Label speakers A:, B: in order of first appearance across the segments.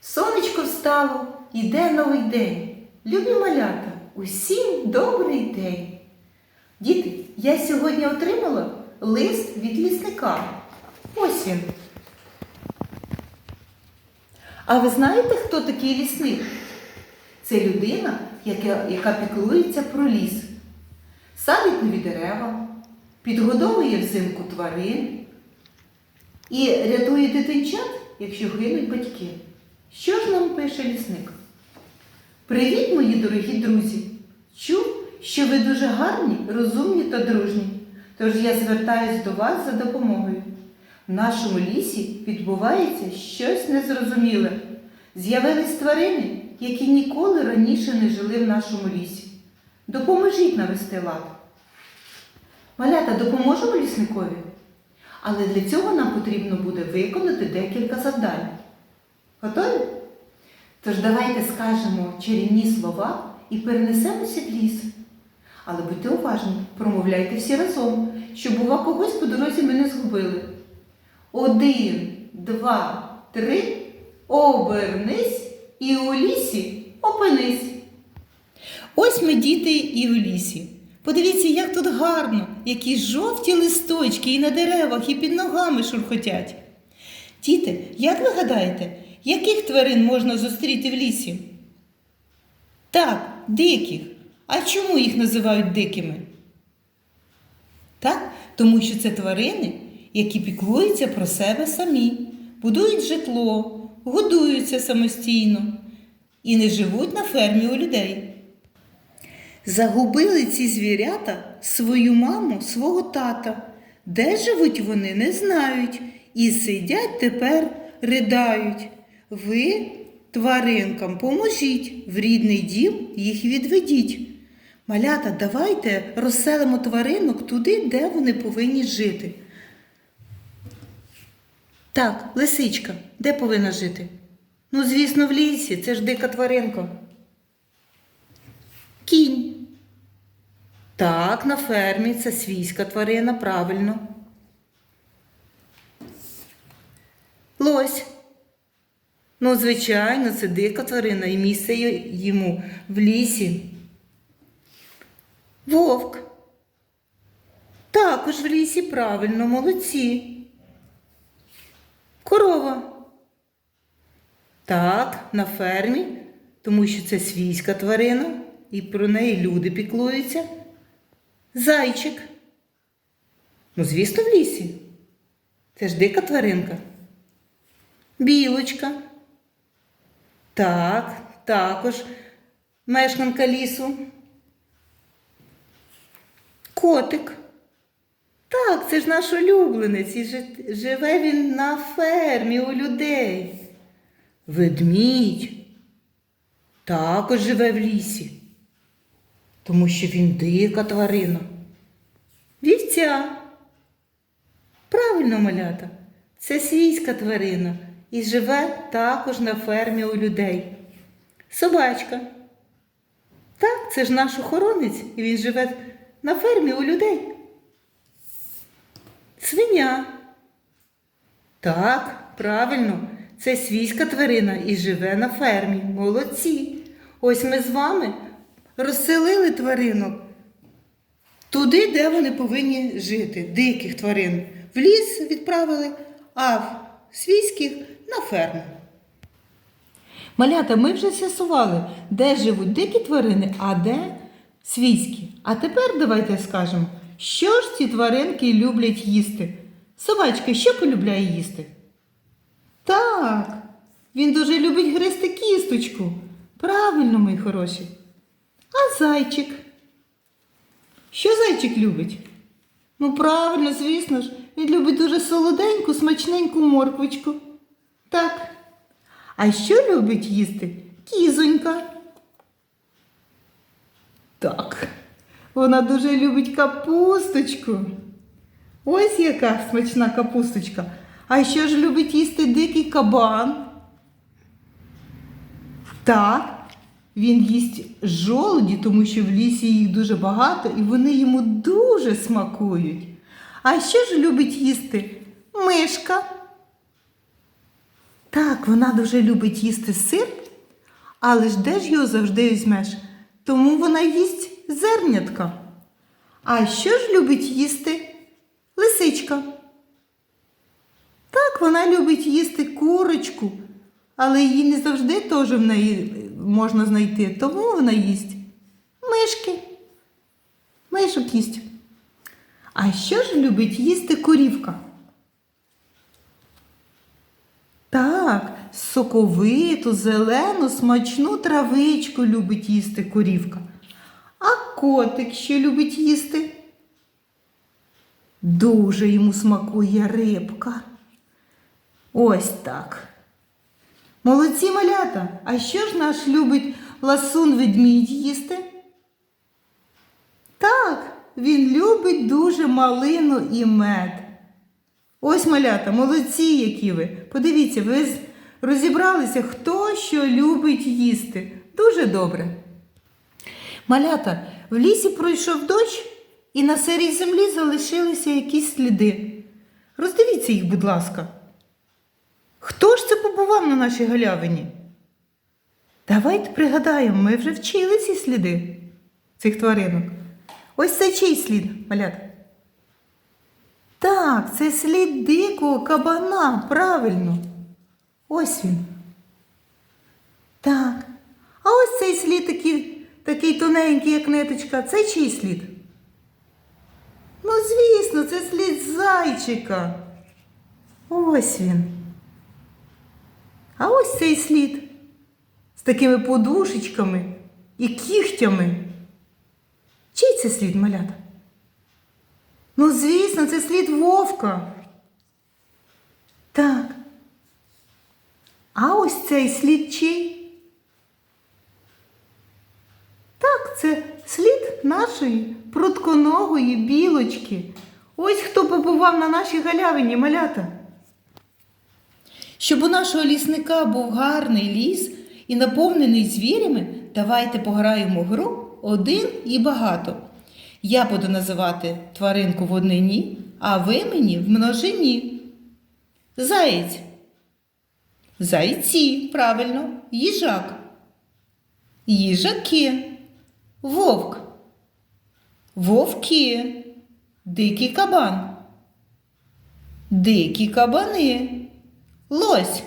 A: Сонечко встало, іде новий день. Любі малята, усім добрий день. Діти, я сьогодні отримала лист від лісника. Ось він. А ви знаєте, хто такий лісник? Це людина, яка, яка піклується про ліс, садить нові дерева, підгодовує взимку тварин і рятує дитинчат, якщо гинуть батьки. Що ж нам пише лісник? Привіт, мої дорогі друзі! Чув, що ви дуже гарні, розумні та дружні. Тож я звертаюсь до вас за допомогою. В нашому лісі відбувається щось незрозуміле. З'явились тварини, які ніколи раніше не жили в нашому лісі. Допоможіть навести лад. Малята, допоможемо лісникові? Але для цього нам потрібно буде виконати декілька завдань. Готові? Тож давайте скажемо чарівні слова і перенесемося в ліс. Але будьте уважні, промовляйте всі разом, щоб бува когось по дорозі ми не згубили. Один, два, три, обернись і у лісі опинись. Ось ми діти і у лісі. Подивіться, як тут гарно, які жовті листочки і на деревах, і під ногами шурхотять. Діти, як ви гадаєте, яких тварин можна зустріти в лісі? Так, диких. А чому їх називають дикими? Так, тому що це тварини, які піклуються про себе самі, будують житло, годуються самостійно і не живуть на фермі у людей. Загубили ці звірята свою маму, свого тата. Де живуть вони, не знають, і сидять тепер ридають. Ви, тваринкам, поможіть, в рідний дім їх відведіть. Малята, давайте розселимо тваринок туди, де вони повинні жити. Так, лисичка, де повинна жити? Ну, звісно, в лісі, це ж дика тваринка. Кінь. Так, на фермі це свійська тварина, правильно. Лось. Ну, звичайно, це дика тварина і місце йому в лісі. Вовк. Також в лісі правильно, молодці. Корова. Так, на фермі, тому що це свійська тварина, і про неї люди піклуються. Зайчик. Ну, звісно, в лісі. Це ж дика тваринка. Білочка. Так, також мешканка лісу. Котик. Так, це ж наш улюбленець, і живе він на фермі у людей. Ведмідь також живе в лісі, тому що він дика тварина. Вівця. Правильно, малята, це свійська тварина і живе також на фермі у людей. Собачка. Так, це ж наш охоронець, і він живе на фермі у людей. Свиня. Так, правильно, це свійська тварина і живе на фермі. Молодці. Ось ми з вами розселили тваринок туди, де вони повинні жити, диких тварин. В ліс відправили, а свійських на ферму. Малята, ми вже з'ясували, де живуть дикі тварини, а де свійські. А тепер давайте скажемо, що ж ці тваринки люблять їсти. Собачка що полюбляє їсти? Так, він дуже любить гризти кісточку. Правильно, мої хороші. А зайчик? Що зайчик любить? Ну, правильно, звісно ж, він любить дуже солоденьку, смачненьку морквочку. Так. А що любить їсти? Кізонька. Так. Вона дуже любить капусточку. Ось яка смачна капусточка. А що ж любить їсти дикий кабан? Так, він їсть жолуді, тому що в лісі їх дуже багато і вони йому дуже смакують. А що ж любить їсти мишка? Так, вона дуже любить їсти сир, але ж де ж його завжди візьмеш? Тому вона їсть зернятка. А що ж любить їсти лисичка? Так, вона любить їсти курочку, але її не завжди теж в неї можна знайти, тому вона їсть мишки. Мишок їсть. А що ж любить їсти корівка? Так, соковиту, зелену, смачну травичку любить їсти корівка. А котик що любить їсти? Дуже йому смакує рибка. Ось так. Молодці малята, а що ж наш любить ласун ведмідь їсти? Так, він любить дуже малину і мед. Ось малята, молодці, які ви. Подивіться, ви розібралися, хто що любить їсти. Дуже добре. Малята, в лісі пройшов дощ, і на сирій землі залишилися якісь сліди. Роздивіться їх, будь ласка. Хто ж це побував на нашій галявині? Давайте пригадаємо, ми вже вчили ці сліди цих тваринок. Ось це чий слід, малята? Так, це слід дикого кабана, правильно. Ось він. Так. А ось цей слід такий, такий тоненький, як ниточка. Це чий слід? Ну, звісно, це слід зайчика. Ось він. А ось цей слід з такими подушечками і кігтями. Чий це слід, малята? Ну, звісно, це слід вовка. Так. А ось цей слід чий? Так, це слід нашої прутконогої білочки. Ось хто побував на нашій галявині, малята. Щоб у нашого лісника був гарний ліс і наповнений звірями, давайте пограємо гру один і багато. Я буду називати тваринку в однині, а ви мені в множині. Заєць. Зайці, правильно, їжак. Їжаки. Вовк. Вовки. Дикий кабан. Дикі кабани. Лось.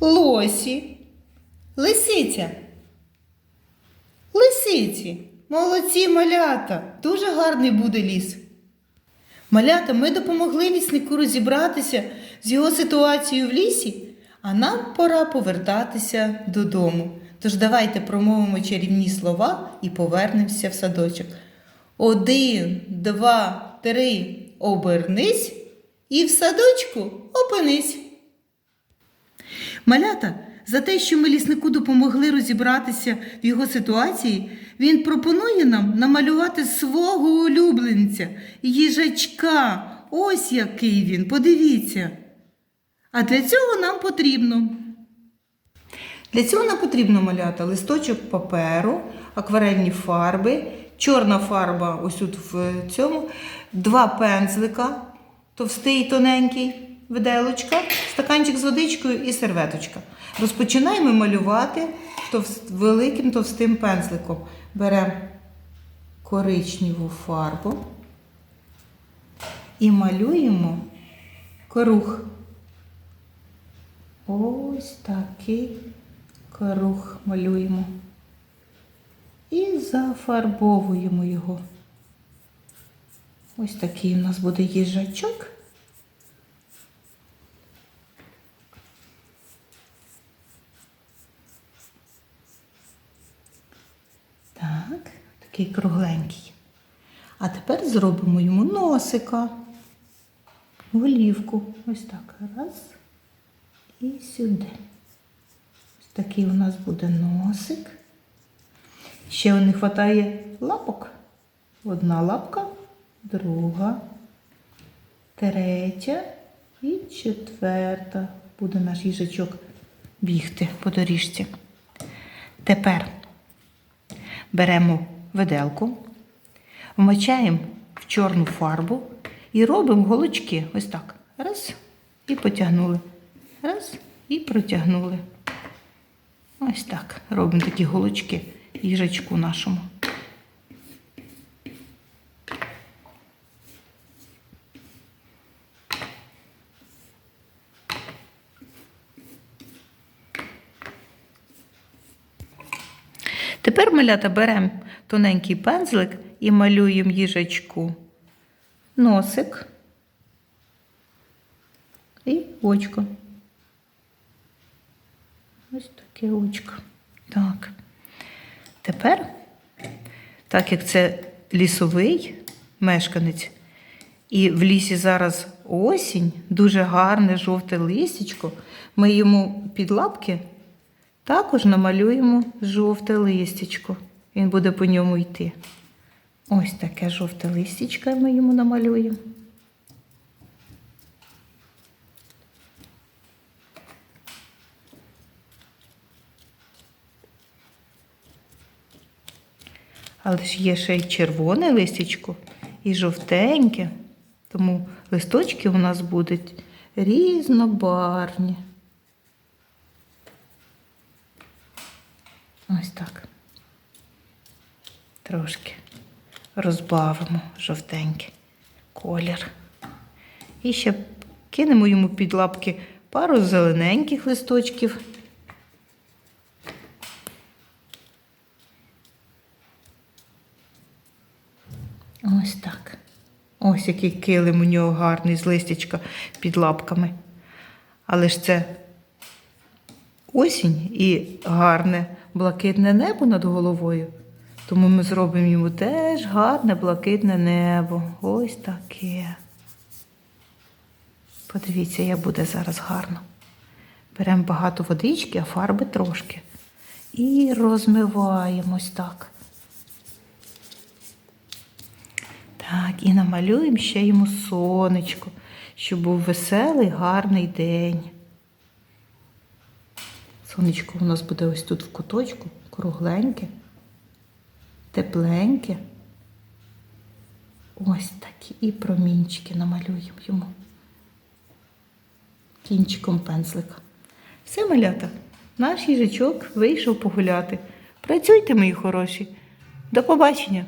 A: Лосі. Лисиця. Лисиці. Молодці малята. Дуже гарний буде ліс. Малята, ми допомогли ліснику розібратися з його ситуацією в лісі, а нам пора повертатися додому. Тож давайте промовимо чарівні слова і повернемося в садочок. Один, два, три, обернись і в садочку опинись. Малята, за те, що ми ліснику допомогли розібратися в його ситуації, він пропонує нам намалювати свого улюбленця, їжачка. Ось який він, подивіться. А для цього нам потрібно. Для цього нам потрібно малята листочок паперу, акварельні фарби, чорна фарба, ось тут в цьому, два пензлика, товстий тоненький, виделочка, стаканчик з водичкою і серветочка. Розпочинаємо малювати товс- великим товстим пензликом. Беремо коричневу фарбу і малюємо круг. Ось такий круг малюємо. І зафарбовуємо його. Ось такий у нас буде їжачок. Так, такий кругленький. А тепер зробимо йому носика, голівку. Ось так. Раз і сюди. Ось такий у нас буде носик. Ще не вистачає лапок. Одна лапка, друга, третя і четверта. Буде наш їжачок бігти по доріжці. Тепер беремо виделку, вмочаємо в чорну фарбу і робимо голочки. Ось так. Раз. І потягнули. Раз і протягнули. Ось так. Робимо такі голочки їжачку нашому. Тепер малята беремо тоненький пензлик і малюємо їжачку носик і очко. Ось таке очко. Так. Тепер, так як це лісовий мешканець, і в лісі зараз осінь, дуже гарне жовте листячко, ми йому під лапки також намалюємо жовте листячко. Він буде по ньому йти. Ось таке жовте листячко ми йому намалюємо. Але ж є ще й червоне листячко, і жовтеньке. Тому листочки у нас будуть різнобарвні. Ось так. Трошки розбавимо жовтенький колір. І ще кинемо йому під лапки пару зелененьких листочків. Ось так. Ось який килим у нього гарний з листячка під лапками. Але ж це осінь і гарне блакитне небо над головою. Тому ми зробимо йому теж гарне блакитне небо. Ось таке. Подивіться, як буде зараз гарно. Беремо багато водички, а фарби трошки. І розмиваємось так. Так, і намалюємо ще йому сонечко, щоб був веселий, гарний день. Сонечко у нас буде ось тут в куточку, кругленьке, тепленьке. Ось такі і промінчики намалюємо йому. Кінчиком пензлика. Все, малята, наш їжачок вийшов погуляти. Працюйте, мої хороші. До побачення!